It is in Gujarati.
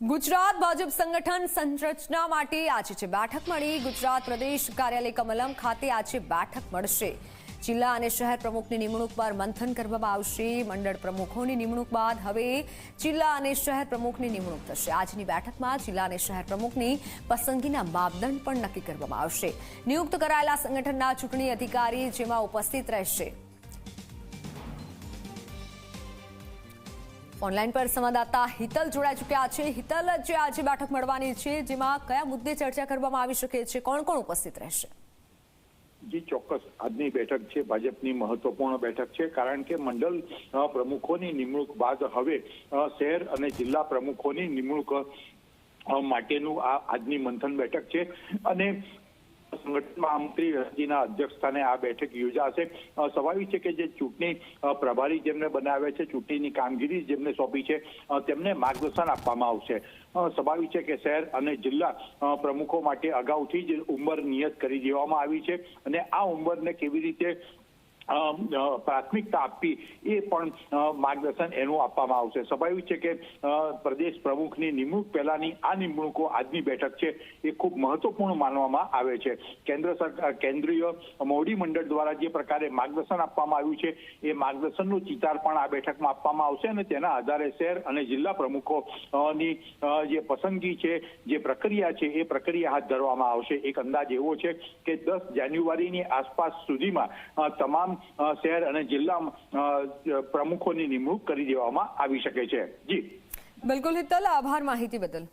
ગુજરાત ભાજપ સંગઠન સંરચના માટે આજે છે બેઠક મળી, ગુજરાત પ્રદેશ કાર્યાલય કમલમ ખાતે આજે બેઠક મળશે. જિલ્લા અને શહેર પ્રમુખની નિમણૂક પર મંથન કરવામાં આવશે. મંડળ પ્રમુખોની નિમણૂક બાદ હવે જિલ્લા અને શહેર પ્રમુખની નિમણૂક થશે. આજની બેઠકમાં જિલ્લા અને શહેર પ્રમુખની પસંદગીના માપદંડ પણ નક્કી કરવામાં આવશે. નિયુક્ત કરાયેલા સંગઠનના ચૂંટણી અધિકારી જેમાં ઉપસ્થિત રહેશે. ઓનલાઈન પર સંવાદદાતા હિતલ જોડાઈ ચૂક્યા છે. હિતલ, જે આજે બેઠક મળવાની છે, જેમાં કયા મુદ્દે ચર્ચા કરવામાં આવી શકે છે? કોણ કોણ ઉપસ્થિત રહેશે? જી, ચોક્કસ. આજની બેઠક છે, ભાજપની મહત્વપૂર્ણ બેઠક છે, કારણ કે મંડળ પ્રમુખોની નિમણૂક બાદ હવે શહેર અને જિલ્લા પ્રમુખોની નિમણૂક માટેનું આ આજની મંથન બેઠક છે. અને સંગઠન મહામંત્રી અધ્યક્ષસ્થાને આ બેઠક યોજાશે. સ્વાભાવિક છે કે જે ચૂંટણી પ્રભારી જેમને બનાવ્યા છે, ચૂંટણીની કામગીરી જેમને સોંપી છે તેમને માર્ગદર્શન આપવામાં આવશે. સ્વાભાવિક છે કે શહેર અને જિલ્લા પ્રમુખો માટે અગાઉથી જ ઉંમર નિયત કરી દેવામાં આવી છે અને આ ઉંમરને કેવી રીતે પ્રાથમિકતા આપવી એ પણ માર્ગદર્શન એનું આપવામાં આવશે. સ્વાભાવિક છે કે પ્રદેશ પ્રમુખની નિમણૂક પહેલાની આ નિમણૂકો આજની બેઠક છે એ ખૂબ મહત્વપૂર્ણ માનવામાં આવે છે. કેન્દ્ર સરકાર કેન્દ્રીય મોવડી મંડળ દ્વારા જે પ્રકારે માર્ગદર્શન આપવામાં આવ્યું છે એ માર્ગદર્શનનું ચિતાર પણ આ બેઠકમાં આપવામાં આવશે અને તેના આધારે શહેર અને જિલ્લા પ્રમુખો ની જે પસંદગી છે જે પ્રક્રિયા છે એ પ્રક્રિયા હાથ ધરવામાં આવશે. એક અંદાજ એવો છે કે દસ જાન્યુઆરીની આસપાસ સુધીમાં અ, શહેર અને જિલ્લા પ્રમુખોની નિમણૂક કરી દેવામાં આવી શકે છે. જી. બિલકુલ હિતલ, આભાર માહિતી બદલ.